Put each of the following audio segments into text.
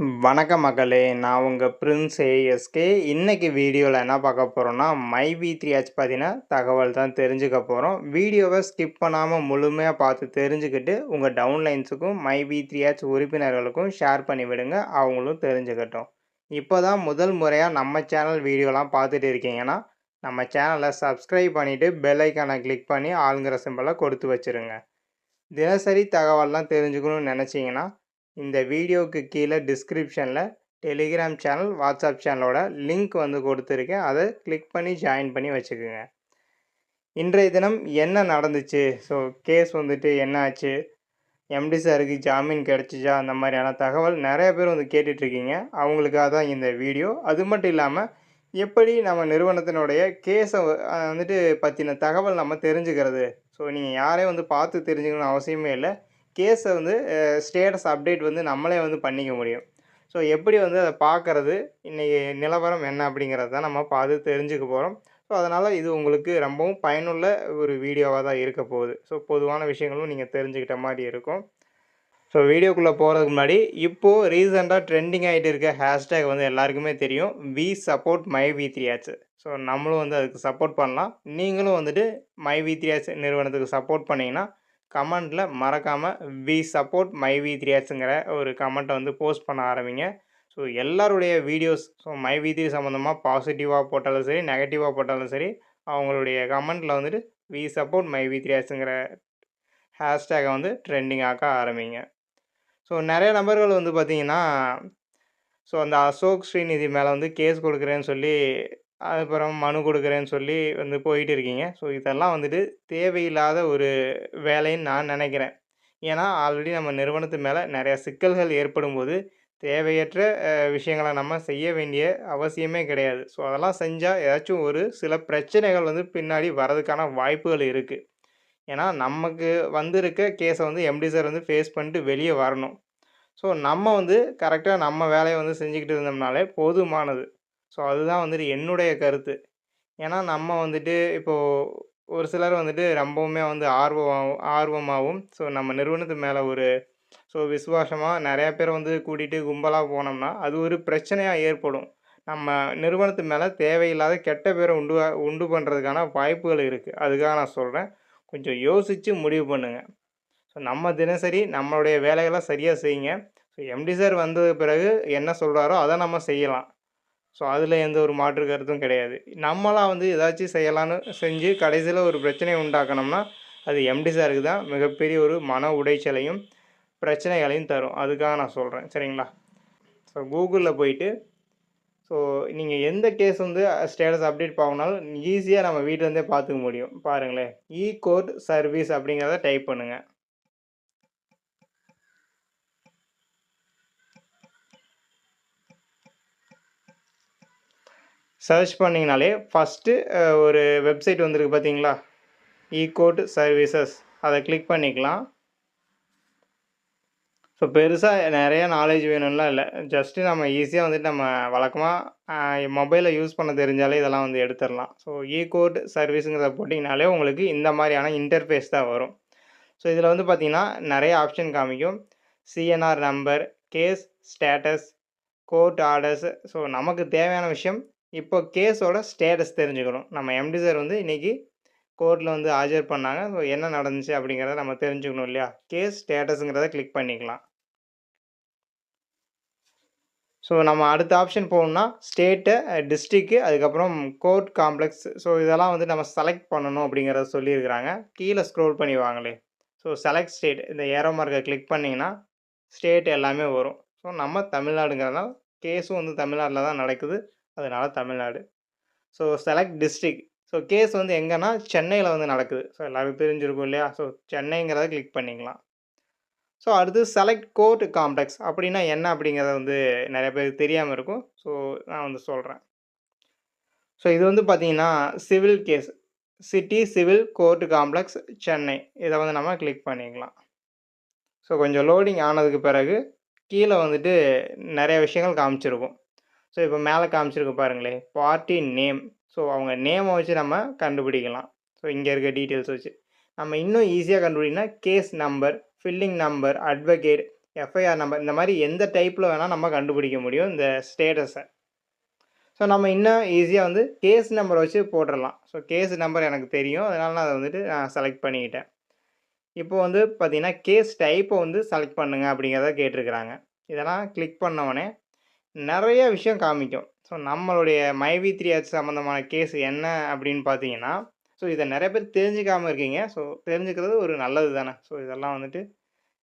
வணக்கம் மக்களே! நான் உங்கள் பிரின்ஸ் ஏஎஸ்கே. இன்றைக்கி வீடியோவில் என்ன பார்க்க போகிறோன்னா மை வி த்ரீ ஹெச் பார்த்தீங்கன்னா தகவல் தான் தெரிஞ்சுக்க போகிறோம் வீடியோவை ஸ்கிப் பண்ணாமல் முழுமையாக பார்த்து தெரிஞ்சுக்கிட்டு, உங்கள் டவுன்லைன்ஸுக்கும், மை வி த்ரீ ஹெச் உறுப்பினர்களுக்கும் ஷேர் பண்ணி விடுங்க. அவங்களும் தெரிஞ்சுக்கட்டும். இப்போ தான் முதல் முறையாக நம்ம சேனல் வீடியோலாம் பார்த்துட்டு இருக்கீங்கன்னா, நம்ம சேனலை சப்ஸ்கிரைப் பண்ணிவிட்டு பெல்லைக்கானை கிளிக் பண்ணி ஆளுங்கிற சிம்பிளை கொடுத்து வச்சுருங்க. தினசரி தகவல்லாம் தெரிஞ்சுக்கணும்னு நினச்சிங்கன்னா இந்த வீடியோவுக்கு கீழே டிஸ்கிரிப்ஷனில் டெலிகிராம் சேனல், வாட்ஸ்அப் சேனலோட லிங்க் வந்து கொடுத்துருக்கேன். அதை கிளிக் பண்ணி ஜாயின் பண்ணி வச்சுக்கோங்க இன்றைய தினம் என்ன நடந்துச்சு? ஸோ கேஸ் வந்துட்டு என்ன ஆச்சு? எம்டி சாருக்கு ஜாமீன் கிடச்சிச்சா அந்த மாதிரியான தகவல் நிறைய பேர் வந்து கேட்டுட்ருக்கீங்க. அவங்களுக்காக தான் இந்த வீடியோ. அது மட்டும் இல்லாமல் எப்படி நம்ம நிறுவனத்தினுடைய கேஸை வந்துட்டு பற்றின தகவல் நம்ம தெரிஞ்சுக்கிறது? ஸோ நீங்கள் யாரையும் வந்து பார்த்து தெரிஞ்சுக்கணும்னு அவசியமே இல்லை கேஸை வந்து ஸ்டேட்டஸ் அப்டேட் வந்து நம்மளே வந்து பண்ணிக்க முடியும். ஸோ எப்படி வந்து அதை பார்க்குறது இன்றைக்கி நிலவரம் என்ன? அப்படிங்கிறத தான் நம்ம பார்த்து தெரிஞ்சுக்க போகிறோம் ஸோ அதனால் இது உங்களுக்கு ரொம்பவும் பயனுள்ள ஒரு வீடியோவாக தான் இருக்க போகுது. ஸோ பொதுவான விஷயங்களும் நீங்கள் தெரிஞ்சுக்கிட்ட மாதிரி இருக்கும். ஸோ வீடியோக்குள்ளே போகிறதுக்கு முன்னாடி, இப்போது ரீசெண்டாக ட்ரெண்டிங் ஆகிட்டு இருக்க ஹேஷ்டேக் வந்து எல்லாருக்குமே தெரியும். We support my V 3 H. So நம்மளும் வந்து அதுக்கு சப்போர்ட் பண்ணலாம். நீங்களும் வந்துட்டு மை வி 3 ஹெச் நிறுவனத்துக்கு சப்போர்ட் பண்ணிங்கன்னா கமெண்டில் மறக்காமல் வி சப்போர்ட் மை வி 3 ஒரு கமெண்ட்டை வந்து போஸ்ட் பண்ண ஆரம்பிங்க. ஸோ எல்லாருடைய videos so my V three சம்மந்தமாக பாசிட்டிவாக போட்டாலும் சரி, நெகட்டிவாக போட்டாலும் சரி, அவங்களுடைய கமெண்ட்டில் வந்துட்டு வி சப்போர்ட் மை வி 3 ஹேஷ்டேகை வந்து ட்ரெண்டிங் ஆக்க ஆரம்பிங்க. ஸோ நிறைய நபர்கள் வந்து பார்த்திங்கன்னா ஸோ அந்த அசோக் ஸ்ரீநிதி மேலே வந்து கேஸ் கொடுக்குறேன்னு சொல்லி, அப்புறம் மனு கொடுக்குறேன்னு சொல்லி வந்து போயிட்டு இருக்கீங்க. ஸோ இதெல்லாம் வந்துட்டு தேவையில்லாத ஒரு வேலைன்னு நான் நினைக்கிறேன் ஏன்னா, ஆல்ரெடி நம்ம நிறுவனத்து மேலே நிறையா சிக்கல்கள் ஏற்படும்போது, தேவையற்ற விஷயங்களை நம்ம செய்ய வேண்டிய அவசியமே கிடையாது. ஸோ அதெல்லாம் செஞ்சால் ஏதாச்சும் ஒரு சில பிரச்சனைகள் வந்து பின்னாடி வரதுக்கான வாய்ப்புகள் இருக்குது ஏன்னா, நமக்கு வந்திருக்க கேஸை வந்து எம்டி சார் வந்து ஃபேஸ் பண்ணிட்டு வெளியே வரணும். ஸோ நம்ம வந்து கரெக்டாக நம்ம வேலையை வந்து செஞ்சுக்கிட்டு இருந்தோம்னாலே போதுமானது. ஸோ அதுதான் வந்துட்டு என்னுடைய கருத்து. ஏன்னா, நம்ம வந்துட்டு இப்போது ஒரு சிலர் வந்துட்டு ரொம்பவுமே வந்து ஆர்வம் ஆர்வமாகவும் ஸோ நம்ம நிறுவனத்து மேலே ஒரு ஸோ விசுவாசமாக நிறையா பேர் வந்து கூட்டிகிட்டு கும்பலாக போனோம்னா, அது ஒரு பிரச்சனையாக ஏற்படும். நம்ம நிறுவனத்து மேலே தேவையில்லாத கெட்ட பேரை உண்டு உண்டு பண்ணுறதுக்கான வாய்ப்புகள் இருக்குது அதுக்காக நான் சொல்கிறேன் கொஞ்சம் யோசித்து முடிவு பண்ணுங்கள் ஸோ நம்ம தினசரி நம்மளுடைய வேலைகளை சரியாக செய்யுங்க. ஸோ எம்டி சார் வந்தது பிறகு என்ன சொல்கிறாரோ அதை நம்ம செய்யலாம். ஸோ அதில் எந்த ஒரு மாற்று கருத்தும் கிடையாது. நம்மளாம் வந்து ஏதாச்சும் செய்யலான்னு செஞ்சு கடைசியில் ஒரு பிரச்சனையை உண்டாக்கணும்னா அது எம்டி சாருக்கு தான் மிகப்பெரிய ஒரு மன உடைச்சலையும் பிரச்சனைகளையும் தரும். அதுக்காக நான் சொல்கிறேன் சரிங்களா? ஸோ கூகுளில் போயிட்டு, ஸோ நீங்கள் எந்த கேஸ் வந்து ஸ்டேட்டஸ் அப்டேட் பார்க்கணும்னாலும் ஈஸியாக நம்ம வீட்டிலேருந்தே பார்த்துக்க முடியும். பாருங்களேன். இ கோர்ட் சர்வீஸ் அப்படிங்கிறத டைப் பண்ணுங்கள் சர்ச் பண்ணிங்கனாலே ஃபர்ஸ்ட்டு ஒரு வெப்சைட் வந்திருக்கு பார்த்தீங்களா? E court services. அதை கிளிக் பண்ணிக்கலாம். ஸோ பெருசாக நிறைய நாலேஜ் வேணும்லாம் இல்லை ஜஸ்ட்டு நம்ம ஈஸியாக வந்துட்டு நம்ம வழக்கமாக மொபைலை யூஸ் பண்ண தெரிஞ்சாலே இதெல்லாம் வந்து எடுத்துடலாம் ஸோ ஈகோட் சர்வீஸுங்கிறத போட்டிங்கனாலே உங்களுக்கு இந்த மாதிரியான இன்டர்ஃபேஸ் தான் வரும். ஸோ இதில் வந்து பார்த்திங்கன்னா நிறைய ஆப்ஷன் காமிக்கும். CNR number, case status, court orders. So நமக்கு தேவையான விஷயம், இப்போ கேஸோட ஸ்டேட்டஸ் தெரிஞ்சுக்கணும். நம்ம எம்டி சார் வந்து இன்னைக்கு கோர்ட்டில் வந்து ஆஜர் பண்ணாங்க. ஸோ என்ன நடந்துச்சு அப்படிங்கிறத நம்ம தெரிஞ்சுக்கணும் இல்லையா? கேஸ் ஸ்டேட்டஸுங்கிறத கிளிக் பண்ணிக்கலாம். ஸோ நம்ம அடுத்த ஆப்ஷன் போகணும்னா ஸ்டேட்டு, டிஸ்ட்ரிக்கு அதுக்கப்புறம் கோர்ட் காம்ப்ளெக்ஸ். ஸோ இதெல்லாம் வந்து நம்ம செலக்ட் பண்ணணும் அப்படிங்கிறத சொல்லியிருக்கிறாங்க. கீழே ஸ்க்ரோல் பண்ணி வாங்களே ஸோ செலக்ட் ஸ்டேட் இந்த ஏரோ மார்க்கை கிளிக் பண்ணிங்கன்னா ஸ்டேட் எல்லாமே வரும். ஸோ நம்ம தமிழ்நாடுங்கிறதுனால கேஸும் வந்து தமிழ்நாட்டில் தான் நடக்குது. அதனால் Tamil Nadu. So select district so case வந்து எங்கன்னா, சென்னையில் வந்து நடக்குது. ஸோ எல்லாருக்கும் தெரிஞ்சிருக்கும் இல்லையா? ஸோ சென்னைங்கிறத கிளிக் பண்ணிக்கலாம். ஸோ அடுத்து செலக்ட் கோர்ட் காம்ப்ளெக்ஸ் அப்படின்னா என்ன? அப்படிங்கிறத வந்து நிறைய பேருக்கு தெரியாமல் இருக்கும். ஸோ நான் வந்து சொல்கிறேன் ஸோ இது வந்து பார்த்தீங்கன்னா, civil case. City civil court complex Chennai. இதை வந்து நம்ம கிளிக் பண்ணிக்கலாம். ஸோ கொஞ்சம் லோடிங் ஆனதுக்கு பிறகு, கீழே வந்துட்டு நிறைய விஷயங்கள் காமிச்சிருக்கும். ஸோ இப்போ மேலே காமிச்சிருக்கு பாருங்களேன். Party name. ஸோ அவங்க நேமை வச்சு நம்ம கண்டுபிடிக்கலாம். ஸோ இங்கே இருக்க டீட்டெயில்ஸ் வச்சு. நம்ம இன்னும் ஈஸியாக கண்டுபிடிக்கனா case number, filing number, advocate FIR number இந்த மாதிரி எந்த டைப்பில் வேணால் நம்ம கண்டுபிடிக்க முடியும் இந்த ஸ்டேட்டஸை ஸோ நம்ம இன்னும் ஈஸியாக வந்து கேஸ் நம்பர் வச்சு போட்டுடலாம் ஸோ கேஸ் நம்பர் எனக்கு தெரியும் அதனால் நான் அதை வந்துட்டு நான் செலக்ட் பண்ணிக்கிட்டேன் இப்போ வந்து பார்த்திங்கன்னா கேஸ் டைப்பை வந்து செலக்ட் பண்ணுங்க அப்படிங்கிறத கேட்டிருக்கிறாங்க இதெல்லாம் கிளிக் பண்ணவொடனே நிறைய விஷயம் காமிக்கும். ஸோ நம்மளுடைய மைவி த்ரீ ஆட்ஸ் சம்மந்தமான கேஸ் என்ன அப்படின்னு பார்த்தீங்கன்னா ஸோ இதை நிறைய பேர் தெரிஞ்சுக்காமல் இருக்கீங்க. ஸோ தெரிஞ்சுக்கிறது ஒரு நல்லது தானே? ஸோ இதெல்லாம் வந்துட்டு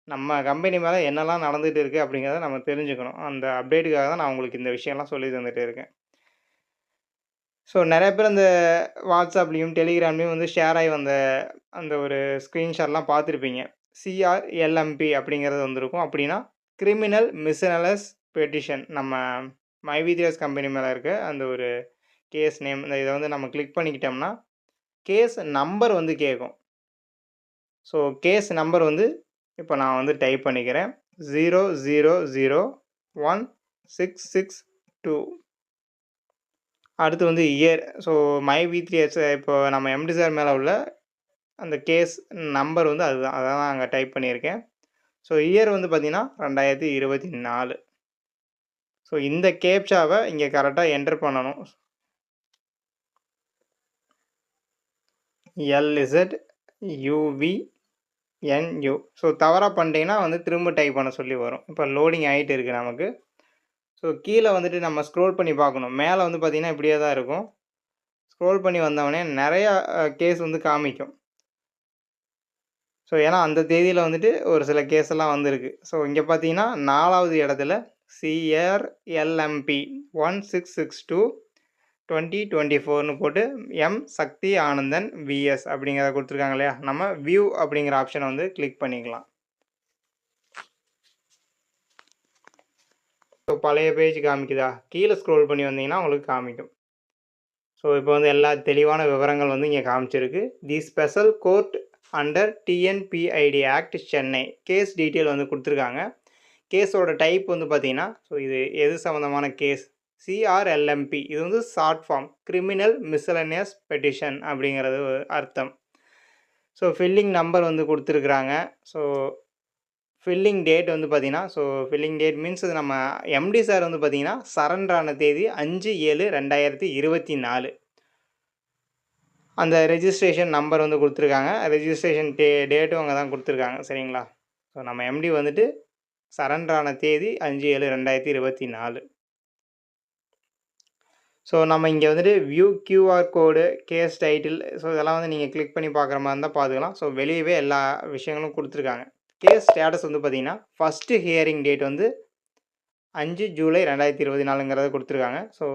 நம்ம கம்பெனி மேலே என்னெல்லாம் நடந்துகிட்டு இருக்குது அப்படிங்கிறத நம்ம தெரிஞ்சுக்கணும். அந்த அப்டேட்டுக்காக தான் நான் உங்களுக்கு இந்த விஷயம்லாம் சொல்லி தந்துட்டு இருக்கேன். ஸோ நிறைய பேர் அந்த வாட்ஸ்அப்லேயும் டெலிகிராம்லேயும் வந்து ஷேர் ஆகி வந்த அந்த ஒரு ஸ்க்ரீன்ஷாட்லாம் பார்த்துருப்பீங்க. சிஆர்எல்எம்பி அப்படிங்கிறது வந்திருக்கும். அப்படின்னா கிரிமினல் மிஸ்னலஸ் பெட்டிஷன் நம்ம மைவிதியாஸ் கம்பெனி மேலே இருக்க அந்த ஒரு கேஸ் நேம் இந்த இதை வந்து நம்ம கிளிக் பண்ணிக்கிட்டோம்னா கேஸ் நம்பர் வந்து கேட்கும் ஸோ கேஸ் நம்பர் வந்து இப்போ நான் வந்து டைப் பண்ணிக்கிறேன். Zero zero zero one six six two அடுத்து வந்து year so my V three இப்போ நம்ம எம்டி சார் மேலே உள்ள அந்த கேஸ் நம்பர் வந்து அதுதான் அதான் நான் அங்கே டைப் பண்ணியிருக்கேன். ஸோ இயர் வந்து பார்த்திங்கன்னா ரெண்டாயிரத்தி இருபத்தி நாலு. ஸோ இந்த கேப்சாவை இங்கே கரெக்டாக என்டர் பண்ணணும். எல்இசட் யூவி என்யூ ஸோ தவறாக பண்ணிட்டீங்கன்னா வந்து திரும்ப டைப் பண்ண சொல்லி வரும். இப்போ லோடிங் ஆகிட்டு இருக்குது நமக்கு. ஸோ கீழே வந்துட்டு நம்ம ஸ்க்ரோல் பண்ணி பார்க்கணும். மேலே வந்து பார்த்திங்கன்னா இப்படியே தான் இருக்கும். ஸ்க்ரோல் பண்ணி வந்தவொடனே நிறையா கேஸ் வந்து காமிக்கும். ஸோ ஏன்னா அந்த தேதியில் வந்துட்டு ஒரு சில கேஸ் எல்லாம் வந்திருக்கு. ஸோ இங்கே பார்த்தீங்கன்னா நாலாவது இடத்துல CRLMP one six six two twenty twenty ஃபோர்னு போட்டு எம் சக்தி ஆனந்தன் விஎஸ் அப்படிங்கிறத கொடுத்துருக்காங்க இல்லையா? நம்ம வியூ அப்படிங்கிற ஆப்ஷனை வந்து கிளிக் பண்ணிக்கலாம். ஸோ பழைய பேஜ் காமிக்குதா? கீழே ஸ்க்ரோல் பண்ணி வந்தீங்கன்னா உங்களுக்கு காமிக்கும். ஸோ இப்போ வந்து எல்லா தெளிவான விவரங்கள் வந்து இங்கே காமிச்சிருக்கு. The special court under TNPID act Chennai case detail வந்து கொடுத்துருக்காங்க. கேஸோட டைப் வந்து பார்த்தீங்கன்னா ஸோ இது எது சம்மந்தமான கேஸ்? சிஆர்எல்எம்பி இது வந்து short form criminal miscellaneous petition அப்படிங்கிறது அர்த்தம். ஸோ ஃபில்லிங் நம்பர் வந்து கொடுத்துருக்குறாங்க. ஸோ ஃபில்லிங் டேட் வந்து பார்த்திங்கன்னா ஸோ ஃபில்லிங் டேட் மீன்ஸ் நம்ம எம்டி சார் வந்து பார்த்திங்கன்னா சரண்டரான தேதி அஞ்சு ஏழு ரெண்டாயிரத்தி இருபத்தி நாலு. அந்த ரெஜிஸ்ட்ரேஷன் நம்பர் வந்து கொடுத்துருக்காங்க. ரெஜிஸ்ட்ரேஷன் டே டேட்டும் அங்கே தான் கொடுத்துருக்காங்க. சரிங்களா? ஸோ நம்ம எம்டி வந்துட்டு சரண்டரான தேதி அஞ்சு ஏழு ரெண்டாயிரத்தி இருபத்தி நாலு. ஸோ நம்ம இங்கே வந்துட்டு view QR code case title so இதெல்லாம் வந்து நீங்கள் கிளிக் பண்ணி பார்க்குற மாதிரி இருந்தால் பார்த்துக்கலாம். ஸோ வெளியவே எல்லா விஷயங்களும் கொடுத்துருக்காங்க. கேஸ் ஸ்டேட்டஸ் வந்து பார்த்தீங்கன்னா ஃபஸ்ட்டு ஹியரிங் டேட் வந்து அஞ்சு ஜூலை ரெண்டாயிரத்தி இருபத்தி நாலுங்கிறத கொடுத்துருக்காங்க. So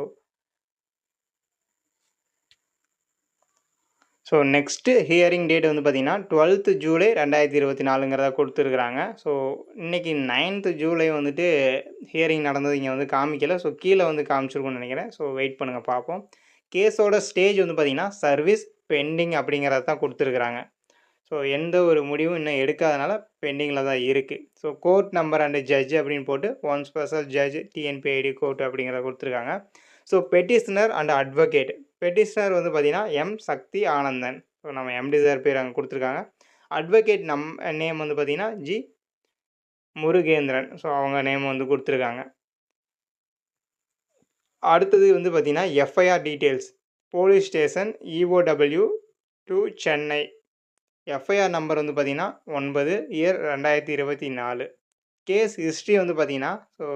so next hearing date வந்து பார்த்திங்கன்னா டுவெல்த்து ஜூலை ரெண்டாயிரத்தி இருபத்தி நாலுங்கிறத கொடுத்துருக்குறாங்க. ஸோ இன்றைக்கி நைன்த்து ஜூலை வந்துட்டு ஹியரிங் நடந்தது இங்கே வந்து காமிக்கலை. ஸோ கீழே வந்து காமிச்சிருக்கும்னு நினைக்கிறேன். ஸோ வெயிட் பண்ணுங்கள் பார்ப்போம் கேஸோட ஸ்டேஜ் வந்து பார்த்திங்கன்னா சர்வீஸ் பெண்டிங் அப்படிங்கிறத தான் கொடுத்துருக்குறாங்க. ஸோ எந்த ஒரு முடிவும் இன்னும் எடுக்காதனால பெண்டிங்கில் தான் இருக்குது so court number and judge அப்படின்னு போட்டு one special judge TNPID court அப்படிங்கிறத கொடுத்துருக்காங்க. So petitioner and advocate petitioner வந்து பார்த்திங்கன்னா எம் சக்தி ஆனந்தன். ஸோ நம்ம எம்டி சார் பேர் அங்கே கொடுத்துருக்காங்க. அட்வொகேட் நம் நேம் வந்து பார்த்திங்கன்னா ஜி முருகேந்திரன். ஸோ அவங்க நேம் வந்து கொடுத்துருக்காங்க. அடுத்தது வந்து பார்த்திங்கன்னா FIR details police station EOW two Chennai FIR number வந்து பார்த்திங்கன்னா ஒன்பது இயர் ரெண்டாயிரத்தி இருபத்தி நாலு. கேஸ் ஹிஸ்ட்ரி வந்து பார்த்திங்கன்னா so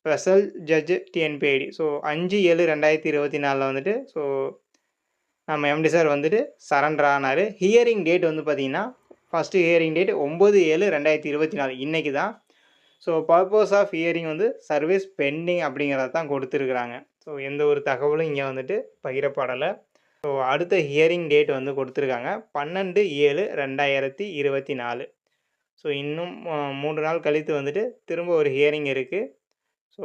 special judge TNPID so அஞ்சு ஏழு ரெண்டாயிரத்தி இருபத்தி நாலில் வந்துட்டு ஸோ நம்ம எம்டி சார் வந்துட்டு சரண்டர் ஆனார். ஹியரிங் டேட் வந்து பார்த்திங்கன்னா ஃபஸ்ட்டு ஹியரிங் டேட் ஒம்பது ஏழு ரெண்டாயிரத்தி இருபத்தி நாலு இன்றைக்கி தான். ஸோ பர்பஸ் ஆஃப் ஹியரிங் வந்து சர்வீஸ் பெண்டிங் அப்படிங்கிறத தான் கொடுத்துருக்குறாங்க. ஸோ எந்த ஒரு தகவலும் இங்கே வந்துட்டு பகிரப்படலை. ஸோ அடுத்த ஹியரிங் டேட் வந்து கொடுத்துருக்காங்க பன்னெண்டு ஏழு ரெண்டாயிரத்தி இருபத்தி நாலு. ஸோ இன்னும் மூன்று நாள் கழித்து வந்துட்டு திரும்ப ஒரு ஹியரிங் இருக்குது ஸோ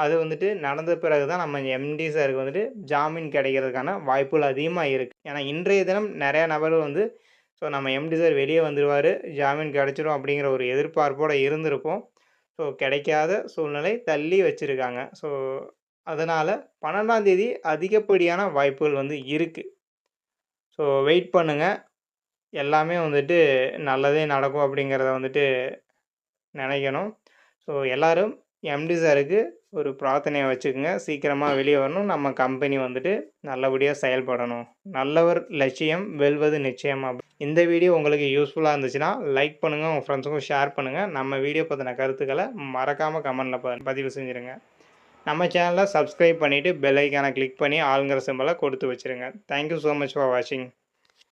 அது வந்துட்டு நடந்த பிறகு தான் நம்ம எம்டி சாருக்கு வந்துட்டு ஜாமீன் கிடைக்கிறதுக்கான வாய்ப்புகள் அதிகமாக இருக்குது ஏன்னா இன்றைய தினம் நிறையா நபர்கள் வந்து ஸோ நம்ம எம்டி சார் வெளியே வந்துடுவார் ஜாமீன் கிடச்சிரும் அப்படிங்கிற ஒரு எதிர்பார்ப்போடு இருந்திருப்போம். ஸோ கிடைக்காத சூழ்நிலை தள்ளி வச்சுருக்காங்க. ஸோ அதனால் பன்னெண்டாந்தேதி அதிகப்படியான வாய்ப்புகள் வந்து இருக்குது ஸோ வெயிட் பண்ணுங்கள் எல்லாமே வந்துட்டு நல்லதே நடக்கும் அப்படிங்கிறத வந்துட்டு நினைக்கணும். ஸோ எல்லோரும் எம்டி சாருக்கு ஒரு பிரார்த்தனையை வச்சுக்கோங்க. சீக்கிரமாக வெளியே வரணும். நம்ம கம்பெனி வந்துட்டு நல்லபடியாக செயல்படணும். நல்லவர் லட்சியம் வெல்வது நிச்சயமாக இந்த வீடியோ உங்களுக்கு யூஸ்ஃபுல்லாக இருந்துச்சுன்னா லைக் பண்ணுங்கள் உங்கள் ஃப்ரெண்ட்ஸுக்கும் ஷேர் பண்ணுங்கள் நம்ம வீடியோ பற்றின கருத்துக்களை மறக்காமல் கமெண்டில் பதிவு செஞ்சுருங்க. நம்ம சேனலை சப்ஸ்கிரைப் பண்ணிவிட்டு பெல் ஐக்கானை கிளிக் பண்ணி ஆளுங்கிற சிம்பலை கொடுத்து வச்சுருங்க. தேங்க்யூ ஸோ மச் ஃபார் வாட்சிங்